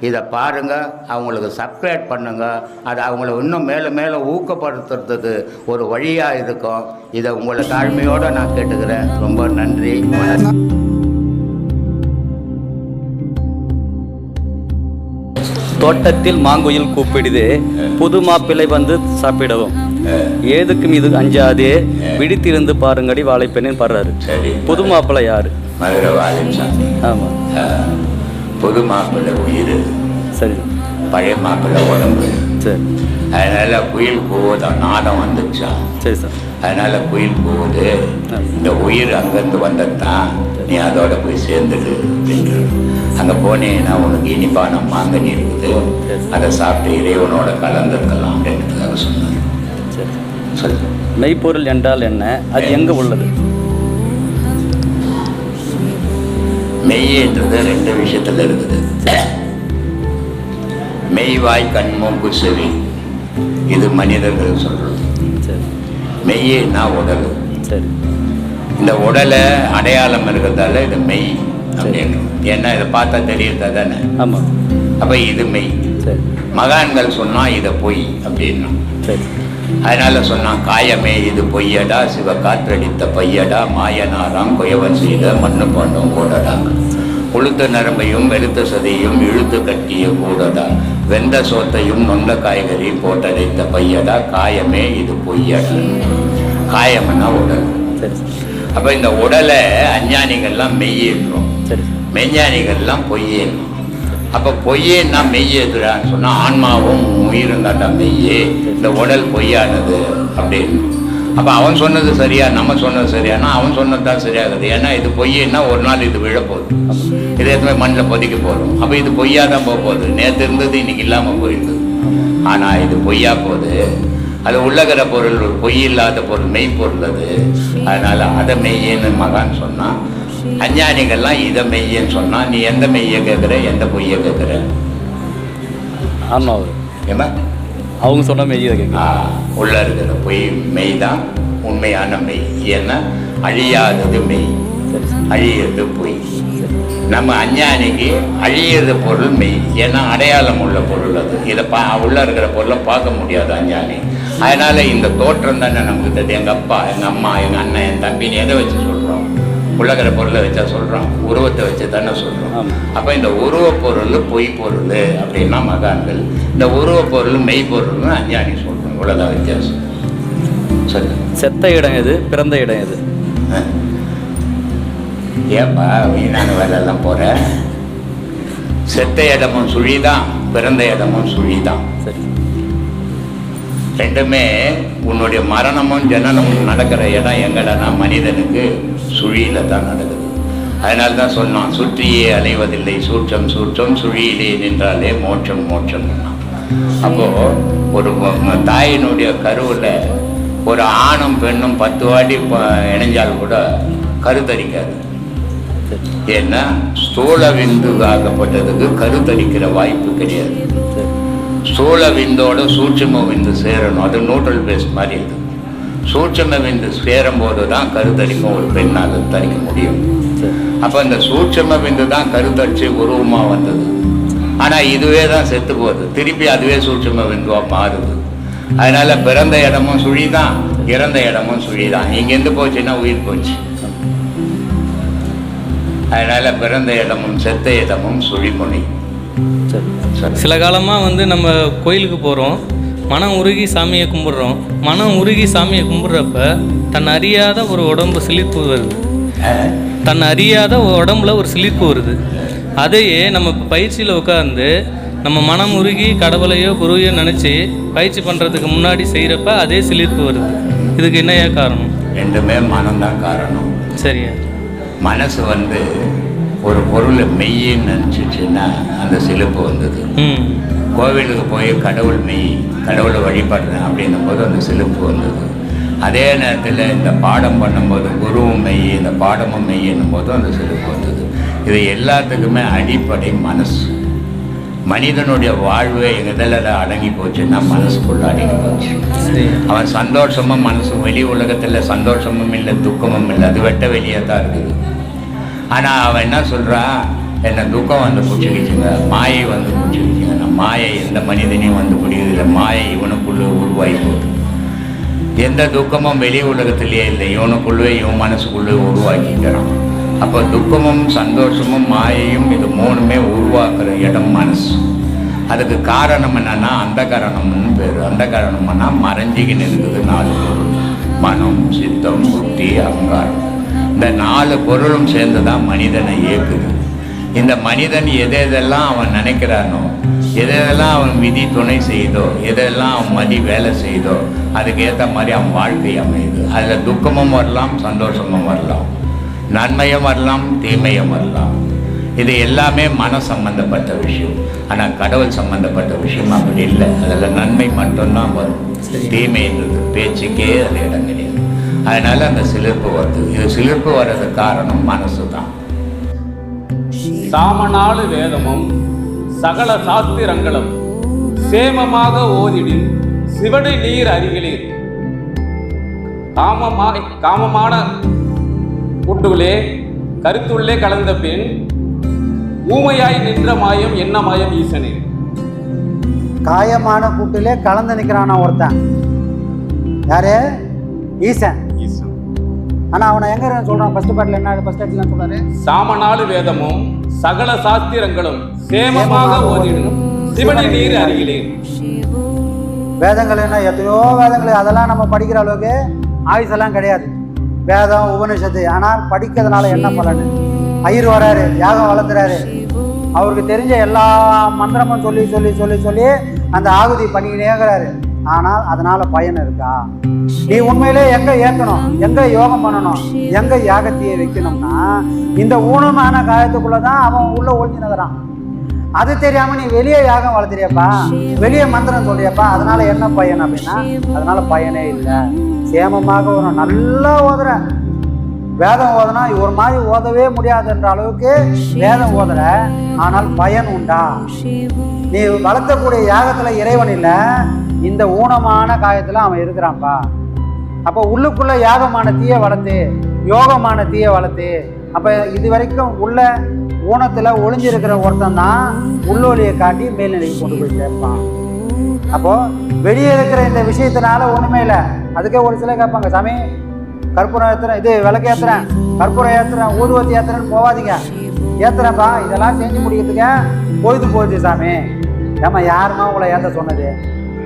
இதை பாருங்க அவங்களுக்கு சப்ஸ்கிரைப் பண்ணுங்க. அது அவங்கள இன்னும் மேலும் மேலும் ஊக்கப்படுத்துறதுக்கு ஒரு வழியாக இருக்கும். இதை உங்களை தாழ்மையோடு நான் கேட்டுக்கிறேன். ரொம்ப நன்றி. வணக்கம். தோட்டத்தில் மாங்குயில் கூப்பிடுதே. புது மாப்பிள்ளை வந்து சாப்பிடவும். ஏதுக்கும் இது அஞ்சாதே விழித்திருந்து பாருங்கடி வாழைப்பெண்ணின் பாடுறாரு. சரி. புது மாப்பிள்ளை யாரு? மதுரை வாலிசாமி ஆமா. புது மாப்பிள்ளை உயிர். சரி. பழைய மாப்பிள்ளை உடம்பு. சரி. அதனால குயில் கூவுதான் நாதம் வந்துச்சா சரி சார். அதனால குயில் கூவுது இந்த உயிர் அங்கேருந்து வந்ததுதான் நீ அதோட போய் சேர்ந்துடு அப்படின்ட்டு அங்கே போனீங்கன்னா உனக்கு இனிப்பான மாங்கனி இருக்குது. அதை சாப்பிட்டு இறைவனோட கலந்துருக்கலாம் அப்படின்றதுக்காக சொன்னார். சரி. சொல்லு. மெய்ப்பொருள் என்றால் என்ன? அது எங்க உள்ளது? மெய்யன்றது ரெண்டு விஷயத்துல இருக்குது. மெய்வாய் கண் மூக்கு செவி இது மனிதர்கள் சொல்றது. சரி. மெய்யேன்னா உடல். இந்த உடலை அடையாளம் இருக்கிறதால இது மெய் அப்படின்னு ஏன்னா இதை பார்த்தா தெரியுதா தானே? ஆமா. அப்ப இது மெய். மகான்கள் சொன்னா இதை பொய் அப்படின்னு சரி. அதனால சொன்னான் காயமே இது பொய்யடா சிவ காற்றடித்த பையடா மாயனாராம் குயவன் செய்த மண்ணு பண்ணும் கூடடா. உளுத்த நரம்பையும் வெளுத்த சதையும் இழுத்து கட்டிய கூடடா. வெந்த சோத்தையும் நொந்த காய்கறி போட்டடைத்த பையடா காயமே இது பொய்யடா. காயம்னா உடல். அப்ப இந்த உடலை அஞ்ஞானிகள்லாம் மெய்யேற்றோம். மெஞ்ஞானிகள்லாம் பொய்யேன்னும் அப்போ பொய்யேன்னா மெய்யேதுறான்னு சொன்னால் ஆன்மாவும் உயிரும் தாண்டா மெய்யே இந்த உடல் பொய்யானது அப்படின்னு. அப்போ அவன் சொன்னது சரியா நம்ம சொன்னது சரியானா அவன் சொன்னது தான் சரியாகுது. ஏன்னா இது பொய்யன்னா ஒரு நாள் இது விழப்போகுது. இது எதுவுமே மண்ணில் பொதிக்க போகிறோம் அப்போ இது பொய்யா தான் போக போகுது. நேற்று இருந்தது இன்னைக்கு இல்லாமல் போயிருந்தது. ஆனால் இது பொய்யா போகுது. அது உள்ளகிற பொருள் ஒரு பொய் இல்லாத பொருள் மெய்ப்பொருள் அது. அதனால அதை மெய்யேன்னு மகான் சொன்னான் அஞ்ஞானிகள்லாம் இதை மெய்யன்னு சொன்னா நீ எந்த மெய்யை கேட்குற எந்த பொய்யை கேட்குற ஆமா அது ஏமா அவங்க சொன்ன மெய் இதை உள்ள இருக்கிற பொய் மெய் தான் உண்மையான மெய் ஏன்னா அழியாதது மெய். அழியிறது அழியது பொய். நம்ம அஞ்ஞானிக்கு அழியிறது பொருள் மெய் ஏன்னா அடையாளம் உள்ள பொருள் அது. இதை பா உள்ள இருக்கிற பொருளை பார்க்க முடியாது அஞ்ஞானி. அதனால இந்த தோற்றம் தானே நமக்கு தெரியும். எங்கள் அப்பா எங்கள் அம்மா எங்கள் அண்ணன் என் தம்பின்னு எதை வச்சு சொல்லுவோம் உள்ளகிற பொருளை வச்சா சொல்கிறோம் உருவத்தை வச்சு தானே சொல்கிறோம். அப்போ இந்த உருவப் பொருள் பொய் பொருள் அப்படின்னா மகான்கள். இந்த உருவப் பொருள் மெய் பொருள்னு அஞ்ஞானி சொல்கிறோம் இவ்வளோதான் வித்தியாசம். சொல்லு செத்த இடம் எது? பிறந்த இடம் எது. ஏப்பா வீணான வேலையெல்லாம் போற? செத்த இடமும் சுழிதான் பிறந்த இடமும் சுழிதான். சரி. ரெண்டுமே உன்னுடைய மரணமும் ஜனனமும் நடக்கிற இடம் எங்கடனா மனிதனுக்கு சுழியில தான் நடக்குது. அதனால தான் சொன்னான் சுற்றியே அலைவதில்லை சூற்றம் சூற்றம் சுழியிலே நின்றாலே மோட்சம் மோட்சம் அப்போ ஒரு தாயினுடைய கருவில் ஒரு ஆணும் பெண்ணும் பத்து வாட்டி இணைஞ்சால் கூட கருத்தரிக்காது. ஏன்னா ஸ்தூல விந்து ஆகப்பட்டதுக்கு கருத்தரிக்கிற வாய்ப்பு கிடையாது. ஸ்தூல விந்தோட சூட்சும விந்து சேரணும். அது நூட்ரல் பேஸ் மாதிரி இருக்கு. சூட்சும விந்து சேரும்போது தான் கருத்தரிக்கும் ஒரு பெண்ணாக தரிக்க முடியும். அப்போ இந்த சூட்சும விந்து தான் கருத்தரிச்சு உருவமாக வந்தது. ஆனால் இதுவே தான் செத்து போகுது. திருப்பி அதுவே சூட்சம விந்துவாக மாறுது. அதனால் பிறந்த இடமும் சுழி தான் இறந்த இடமும் சுழி தான் இங்கேருந்து போச்சுன்னா உயிர் போச்சு. அதனால் பிறந்த இடமும் செத்த இடமும் சுழிமொழி சில காலமாக வந்து நம்ம கோயிலுக்கு போகிறோம் மனம் உருகி சாமியை கும்பிடுறோம். மனம் உருகி சாமியை கும்பிட்றப்ப தன் அறியாத ஒரு உடம்பு சிலிர்ப்பு வருது. தன் அறியாத உடம்புல ஒரு சிலிர்ப்பு வருது. அதையே நம்ம பயிற்சியில் உட்காந்து நம்ம மனம் உருகி கடவுளையோ குருவையோ நினச்சி பயிற்சி பண்ணுறதுக்கு முன்னாடி செய்கிறப்ப அதே சிலிர்ப்பு வருது. இதுக்கு என்னையா காரணம்? ரெண்டுமே மனம்தான் காரணம். சரியா மனசு வந்து ஒரு பொருளை மெய்யின்னு நினச்சிச்சுன்னா அந்த சிலுப்பு வந்தது. ம். கோவிலுக்கு போய் கடவுள் மெய் கடவுளை வழிபடுறேன் அப்படின்னும் போது அந்த சிலுப்பு வந்தது. அதே நேரத்தில் இந்த பாடம் பண்ணும்போது குருவும் மெய் இந்த பாடமும் மெய்யின்னும் போது அந்த சிலுப்பு வந்தது. இது எல்லாத்துக்குமே அடிப்படை மனசு. மனிதனுடைய வாழ்வு எதில் அடங்கி போச்சுன்னா மனசுக்குள்ள அடங்கி போச்சு. அவன் சந்தோஷமும் மனசும் வெளி உலகத்தில் சந்தோஷமும் இல்லை துக்கமும் இல்லை அது வெட்ட வெளியே தான் இருக்குது. ஆனால் அவன் என்ன சொல்கிறான் என்ன துக்கம் வந்து பிடிச்சிக்கிச்சுங்க மாயை வந்து பிடிச்சிக்கிச்சு மாயை எந்த மனிதனையும் வந்து பிடிக்கிறதில்ல மாயை இவனுக்குள்ளே உருவாகி போகுது எந்த துக்கமும் வெளி உலகத்திலேயே இல்லை. இவனுக்குள்ளே இவன் மனசுக்குள்ளே உருவாக்கிக்கிறான் அப்போ துக்கமும் சந்தோஷமும் மாயையும் இது மூணுமே உருவாக்குற இடம் மனசு. அதுக்கு காரணம் என்னன்னா அந்த காரணம்னு பேர். அந்த காரணம்னா மறைஞ்சிக்கின்னு இருக்குது. நாலு பொருள். மனம் சித்தம் புத்தி அகங்காரம். இந்த நாலு பொருளும் சேர்ந்து தான் மனிதனை இயக்குது. இந்த மனிதன் எதை எதெல்லாம் அவன் நினைக்கிறானோ எதெல்லாம் அவன் விதி துணை செய்தோ எதெல்லாம் அவன் மதி வேலை செய்தோ அதுக்கு ஏற்ற மாதிரி அவன் வாழ்க்கை அமையுது. அதில் துக்கமும் வரலாம் சந்தோஷமும் வரலாம். நன்மையும் வரலாம் தீமையும் வரலாம். இது எல்லாமே மன சம்பந்தப்பட்ட விஷயம். ஆனால் கடவுள் சம்பந்தப்பட்ட விஷயம் அப்படி இல்லை. அதில் நன்மை மட்டும்தான் வரும். தீமைன்றது பேச்சுக்கே அது இடம் கிடையாது. அதனால அந்த சிலிர்ப்பு வருது. இது சிலிர்ப்பு வர்றதுக்கு காரணம் மனசு தான் சாமநாடு வேதமும் சகல சாஸ்திரங்களும் சேமமாக ஓதிடின் சிவனை நீர் அருகிலீர். காமமா காமமான கூட்டுகளே கருத்துள்ளே கலந்த பின் ஊமையாய் நின்ற மாயம் என்ன மாயம் ஈசனே? காயமான கூட்டிலே கலந்து நிற்கிறானா ஒருத்தன். யாரு? ஈசன். ஈசன். ஆனா அவனை எங்க சொல்றான்? ஃபர்ஸ்ட் பாட்டில் என்ன ஃபர்ஸ்ட் ஆக்சுவலாக சொல்றாரு? சாமநாடு வேதமும் சகல சாஸ்திரங்களும் சேமமாக ஓதிடும். சிவனை நீர் அருகிலே வேதங்கள் என்ன? எத்தனையோ வேதங்கள். அதெல்லாம் நம்ம படிக்கிற அளவுக்கு ஆயுசெல்லாம் கிடையாது. வேதம் உபனிஷத்து. ஆனால் படிக்கிறதுனால என்ன பலன்? ஐயர் வராரு யாகம் வளர்த்துறாரு. அவருக்கு தெரிஞ்ச எல்லா மந்திரமும் சொல்லி சொல்லி சொல்லி சொல்லி அந்த ஆகுதி பண்ணிக்கிட்டே இருக்கிறாரு ஆனால் அதனால பயன் இருக்கா? நீ உண்மையிலே எங்க ஏற்கணும்? எங்க யோகம் பண்ணணும்? எங்க யாகத்தையே வைக்கணும்னா இந்த ஊனமான காயத்துக்குள்ளதான் அவன் உள்ள ஒழிஞ்சுனுக்கிறான் அது தெரியாம நீ வெளியே யாகம் வளர்த்துறியப்பா? வெளியே மந்திரம் சொல்றியப்பா? அதனால என்ன பயன் அப்படின்னா அதனால பயனே இல்லை. சேமமாக ஒரு நல்லா ஓதுற. வேதம் ஓதுனா ஒரு மாதிரி ஓதவே முடியாதுன்ற அளவுக்கு வேதம் ஓதுற. ஆனால் பயன் உண்டா? நீ வளர்த்தக்கூடிய யாகத்துல இறைவன் இல்லை. இந்த ஊனமான காயத்தில் அவன் இருக்கிறான்ப்பா அப்போ உள்ளுக்குள்ளே யாகமான தீய வளர்த்து யோகமான தீய வளர்த்து அப்போ இது வரைக்கும் உள்ள ஊனத்தில் ஒளிஞ்சிருக்கிற ஒருத்தன் தான் உள்ளொலியை காட்டி மேல்நிலைக்கு கொண்டு போய் சேர்ப்பான். அப்போது வெளியே இருக்கிற இந்த விஷயத்தினால ஒன்றுமே இல்லை. அதுக்கே ஒரு சில கேட்பாங்க சாமி கற்பூரம் ஏத்துறேன். இது விளக்கு ஏத்துறேன். கற்பூரம் ஏத்துறேன் ஊதுவத்தி ஏற்றுறேன்னு போகாதீங்க ஏற்றுறேன்ப்பா இதெல்லாம் செஞ்சு முடிக்கிறதுக்கு பொழுது போகுது சாமி. ஏம்மா யாருமா உங்களை ஏற்ற சொன்னது?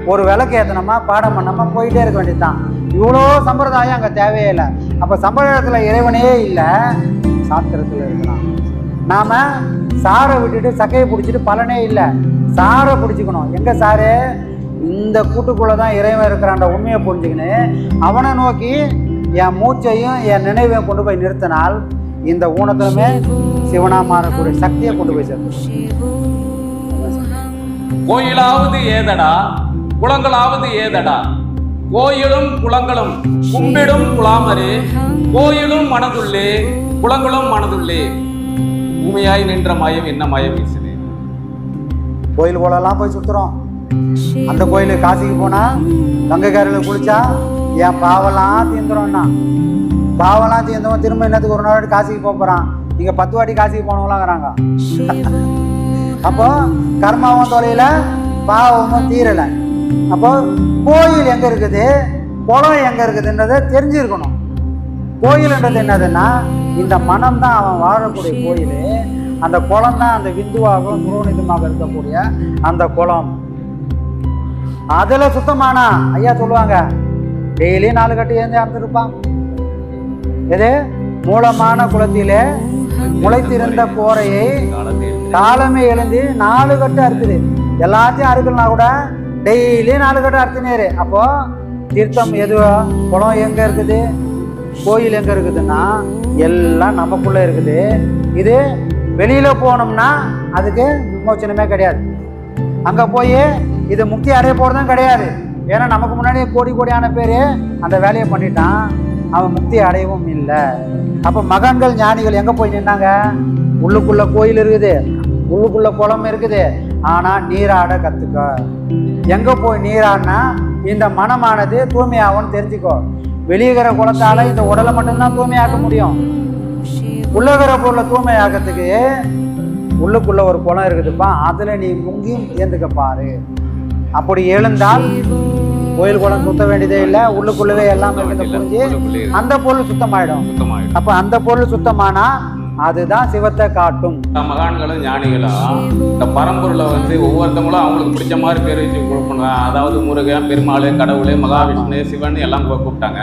ஒரு விளக்கு ஏற்றினோமா பாடம் பண்ணாமல் போயிட்டே இருக்க வேண்டியதுதான். இவ்வளோ சம்பிரதாயம் அங்கே தேவையே இல்லை. அப்போ சம்பிரதாயத்தில் இறைவனே இல்லை சாஸ்திரத்தில் இருக்கலாம். நாம் சாரை விட்டுட்டு சக்கையை பிடிச்சிட்டு பலனே இல்லை. சாரை பிடிச்சிக்கணும். எங்கே சாரு? இந்த கூட்டுக்குள்ளே தான் இறைவன் இருக்கிறான்ற உண்மையை புரிஞ்சுக்கின்னு அவனை நோக்கி என் மூச்சையும் என் நினைவையும் கொண்டு போய் நிறுத்தினால் இந்த ஊனத்திலுமே சிவனா மாறக்கூடிய சக்தியை கொண்டு போய் சேர்த்து கோயிலாவது ஏதடா? குளங்களாவது ஏதடா? கோயிலும் குளங்களும் கும்பிடும் குலாமரே கோயிலும் மனதுள்ளே குளங்களும் மனதுள்ளே. உண்மையாய் நின்ற மயம் என்ன மயம் ஈசனே கோயில் கோலெல்லாம் போய் சுத்துறோம். அந்த கோயிலுக்கு காசிக்கு போனா கங்கைக்காரில் குளிச்சா என் பாவெல்லாம் தீந்துரும்னா. பாவெல்லாம் தீர்ந்தவன் திரும்ப என்னத்துக்கு ஒரு நாள் காசிக்கு போக போறான். இங்க பத்து வாட்டி காசிக்கு போனவங்களாங்கிறாங்க. அப்போ கர்மாவும் தொலைல பாவமும் தீரலை. அப்போ கோயில் எங்க இருக்குது? குளம் எங்க இருக்குதுன்றதை தெரிஞ்சிருக்கணும். கோயில்ன்றது என்னதுன்னா இந்த மனம் தான் அவன் வாழக்கூடிய கோயில். அந்த குளம் தான் அந்த விந்துவாகவும் சுரோனிதமாக இருக்கக்கூடிய அந்த குளம். அதுல சுத்தமானா ஐயா சொல்லுவாங்க டெய்லி நாலு கட்டு ஏந்தி அறுத்துருப்பான். எது? மூலமான குளத்திலே முளைத்திருந்த கோரையை காலமே எழுந்து நாலு கட்டு அறுக்குது. எல்லாத்தையும் அறுக்கலனா கூட டெய்லி நாலு கட்டு அறுத்துனேரு அப்போ தீர்த்தம் எது குளம் எங்க இருக்குது? கோயில் எங்க இருக்குதுன்னா எல்லாம் நமக்குள்ள இருக்குது. இது வெளியில போனோம்னா அதுக்கு விமோச்சனமே கிடையாது. அங்க போய் இது முக்தி அடைய போறதும் கிடையாது. ஏன்னா நமக்கு முன்னாடி கோடி கோடியான பேர் அந்த வேலையை பண்ணிட்டான். அவன் முக்தி அடையவும் இல்லை. அப்போ மகன்கள் ஞானிகள் எங்க போய் நின்னாங்க? உள்ளுக்குள்ள கோயில் இருக்குது. உள்ளுக்குள்ள குளம் இருக்குது. ஆனா நீராட கத்துக்க. எங்க போய் நீராடினா இந்த மனமானது தூய்மையாகும்னு தெரிஞ்சுக்கோ. வெளியிற குளத்தால இந்த உடலை மட்டும்தான் தூய்மையாக்க முடியும். உள்ளகிற பொருளை தூய்மையாக்கிறதுக்கு உள்ளுக்குள்ள ஒரு குளம் இருக்குதுப்பா. அதுல நீ முங்கி ஏந்துக்க பாரு. அப்படி எழுந்தால் கோயில் குளம் சுத்த வேண்டியதே இல்லை. உள்ளுக்குள்ளவே எல்லாம் இருக்கிறத புரிஞ்சு அந்த பொருள் சுத்தமாயிடும். அப்ப அந்த பொருள் சுத்தமானா அதுதான் சிவத்தை காட்டும். மகான்களும் ஞானிகளும் இந்த பரம்பொருளை வந்து ஒவ்வொருத்தவங்களும் அவங்களுக்கு பிடிச்ச மாதிரி பேர் வச்சு கொடுப்பாங்க அதாவது முருகன் பெருமாள் கடவுள் மகாவிஷ்ணு சிவன் எல்லாம் கூப்பிட்டாங்க.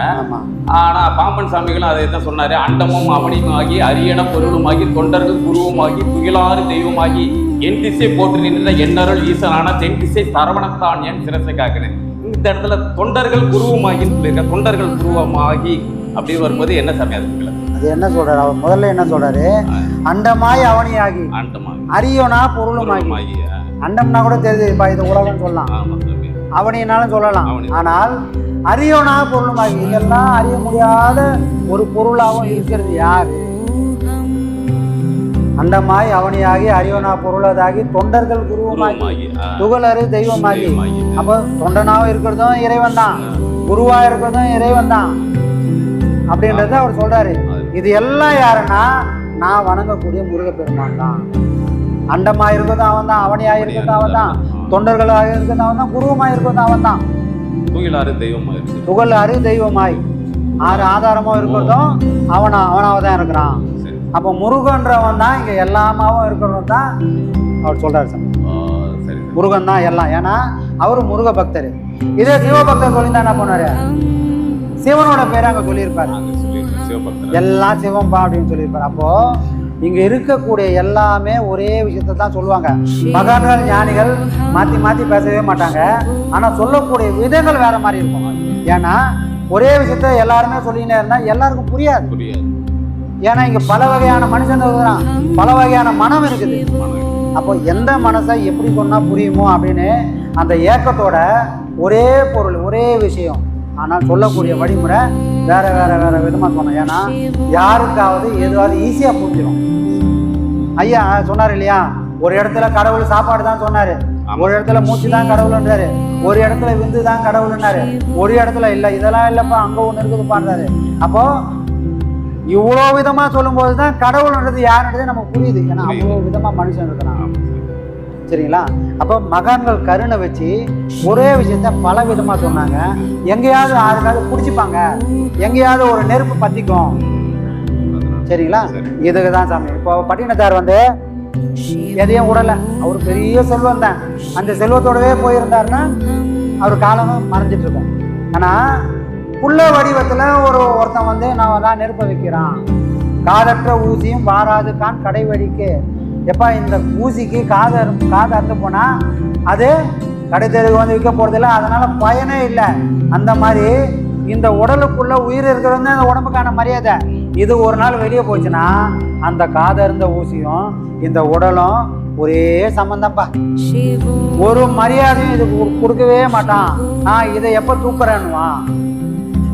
ஆனா பாம்பன் சாமிகளும் அதை தான் சொன்னாரு. அண்டமும் அவனியுமாகி அரியண பொருளுமாகி தொண்டர்கள் குருவுமாகி துகிலாறு தெய்வமாகி என் திசை போட்டு நின்ற எண்ணருள் ஈசனான தென் திசை சரவணத்தான் என் சிரசை காக்கிறேன் இந்த இடத்துல தொண்டர்கள் குருவுமாகி சொல்லியிருக்க தொண்டர்கள் குருவமாகி அப்படின்னு வரும்போது என்ன சாமி அதுக்குள்ள அது என்ன சொல்றாரு? அவர் முதல்ல என்ன சொல்றாரு? அண்டமாய் அவனியாகி. அரியனா பொருளுமாகி. பொருளுமாகி ஆ, அண்டம்னா கூட தெரியுதுப்பா இது உலகம் சொல்லலாம். அவனினாலும் சொல்லலாம். ஆனால் அறியோனா பொருளுமாகி. இதெல்லாம் அறிய முடியாத ஒரு பொருளாகவும் இருக்கிறது யாரு? அண்டமாய் அவனியாகி அரியோனா பொருளதாகி தொண்டர்கள் குருவமாகி துகளறு தெய்வமாகி. அப்போ தொண்டனாவும் இருக்கிறதும் இறைவன் தான் குருவா இருக்கிறதும் இறைவன் தான் அப்படின்றத அவர் சொல்றாரு. இது எல்லாம் யாருன்னா நான் வணங்கக்கூடிய முருகப்பெருமான் தான். அண்டமா இருக்கிறதும் அவன் தான் அவனியா இருக்கிறதும் அவன் தான் தொண்டர்களாக இருக்கிறது அவன் தான் குருவமாய் இருக்கிறது அவன் தான். துகிலாறு தெய்வமா இருக்கு புகழ் அரு தெய்வமாய். ஆறு ஆதாரமா இருக்கிறதும் அவனா அவனாக தான் இருக்கிறான். அப்போ முருகன்றவன் தான் இங்க எல்லாமாவும் இருக்கிறவன் தான் அவர் சொல்றாரு சார். முருகன் தான் எல்லாம். ஏன்னா அவர் முருக பக்தர் இதே சிவபக்தர் சொல்லியிருந்தா என்ன பண்ணுவாரு? சிவனோட பேரை அங்க சொல்லியிருப்பாரு. சிவபக்தர் எல்லாம் சிவம்பா அப்படின்னு சொல்லியிருப்பாரு. அப்போ இங்க இருக்கக்கூடிய எல்லாமே ஒரே விஷயத்தை தான் சொல்லுவாங்க. மகான்கள் ஞானிகள் மாத்தி மாத்தி பேசவே மாட்டாங்க. ஆனா சொல்லக்கூடிய விதங்கள் வேற மாதிரி இருக்கும். ஏன்னா ஒரே விஷயத்த எல்லாருமே சொல்லிக்கிட்டே இருந்தா எல்லாருக்கும் புரியாது. புரியாது. ஏன்னா இங்க பல வகையான மனுஷன் இருக்கிறான். பல வகையான மனம் இருக்குது. அப்போ எந்த மனசை எப்படி சொன்னா புரியுமோ அப்படின்னு அந்த ஏக்கத்தோட ஒரே பொருள் ஒரே விஷயம். ஆனால் சொல்லக்கூடிய வழிமுறை வேற வேற வேற விதமா சொன்னோம் ஏன்னா யாருக்காவது எதுவாவது ஈஸியா புரிஞ்சிடும் ஐயா சொன்னார் இல்லையா? ஒரு இடத்துல கடவுள் சாப்பாடு தான் சொன்னாரு. ஒரு இடத்துல மூச்சு தான் கடவுள்ன்றாரு. ஒரு இடத்துல விந்து தான் கடவுள்னாரு ஒரு இடத்துல இல்ல இதெல்லாம் இல்லப்பா அங்க ஒண்ணு இருக்குதுப்பான்றாரு அப்போ இவ்வளோ விதமா சொல்லும்போது தான் கடவுள்ன்றது யாருன்றது நமக்கு புரியுது. ஏன்னா அவ்வளோ விதமா மனுஷன் இருக்கிறான் சரிங்களா? அப்போ மகான்கள் கருணை வச்சு ஒரே விஷயத்த பல விதமாக சொன்னாங்க. எங்கேயாவது யாருக்காவது பிடிச்சிப்பாங்க எங்கேயாவது ஒரு நெருப்பு பற்றிக்கும் சரிங்களா? இதுக்கு தான் சாமி. இப்போ பட்டினத்தார் வந்து எதையும் விடல அவர் பெரிய செல்வம் தான். அந்த செல்வத்தோடவே போயிருந்தாருன்னா அவர் காலமும் மறைஞ்சிட்டு இருக்கும் ஆனா புள்ள வடிவத்துல ஒரு ஒருத்தன் வந்து நான் தான் நெருப்ப வைக்கிறான். காதற்ற ஊசியும் வாராது கான் கடை வெடிக்கு எப்பா இந்த ஊசிக்கு காது அறு- காது அறுந்து போனால் அது கடை தெருவுக்கு வந்து விற்க போகிறதில்ல அதனால் பயனே இல்லை. அந்த மாதிரி இந்த உடலுக்குள்ளே உயிர் இருக்கிறது தான் இந்த உடம்புக்கான மரியாதை. இது ஒரு நாள் வெளியே போச்சுன்னா அந்த காதருந்த ஊசியும் இந்த உடலும் ஒரே சம்பந்தப்பா ஒரு மரியாதையும் இதுக்கு கொடுக்கவே மாட்டான். நான் இதை எப்போ தூக்குறேன்னுவான்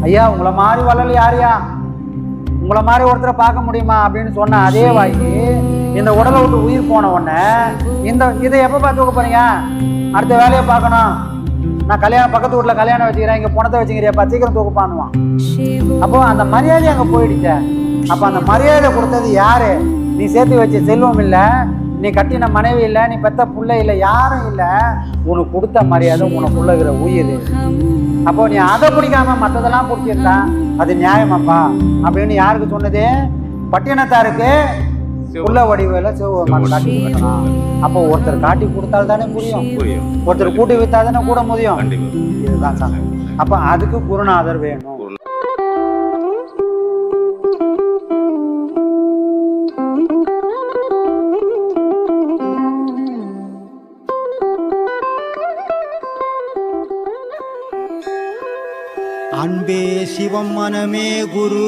ஐயா உங்களை மாதிரி வள்ளல் யாரையா உங்களை மாதிரி ஒருத்தரை பார்க்க முடியுமா? அப்படின்னு சொன்ன அதே வாய்க்கு இந்த உடலை விட்டு உயிர் போன உடனே இந்த இதை எப்போ பார்த்து தூக்க போறீங்க? அடுத்த வேலையை பார்க்கணும். நான் கல்யாணம் பக்கத்து வீட்டில் கல்யாணம் வச்சுக்கிறேன் இங்கே பணத்தை வச்சுக்கிறியாப்பா சீக்கிரம் தூக்கப்பானுவான் அப்போ அந்த மரியாதை அங்கே போயிடுச்சே. அப்போ அந்த மரியாதை கொடுத்தது யாரு? நீ சேர்த்து வச்ச செல்வம் இல்லை நீ கட்டின மனைவி இல்லை நீ பெத்த புள்ள இல்லை யாரும் இல்லை. உனக்கு கொடுத்த மரியாதை உனக்குள்ள இருக்கிற உயிர். அப்போ நீ அதை பிடிக்காம மற்றதெல்லாம் பிடிச்சிருந்தா அது நியாயமாப்பா. அப்படின்னு யாருக்கு சொன்னது? பட்டினத்தாருக்கு. உள்ள வடிவேல சிவபெருமான் காட்டி கொடுக்கணும். அப்போ ஒருத்தர் காட்டி கொடுத்தால் தானே முடியும். புரியும் ஒருத்தர் கூட்டி வித்தா தானே கூட முடியும். இதுதான் சாமி அப்ப அதுக்கு குருநாதர் வேணும். அன்பே சிவம் மனமே குரு.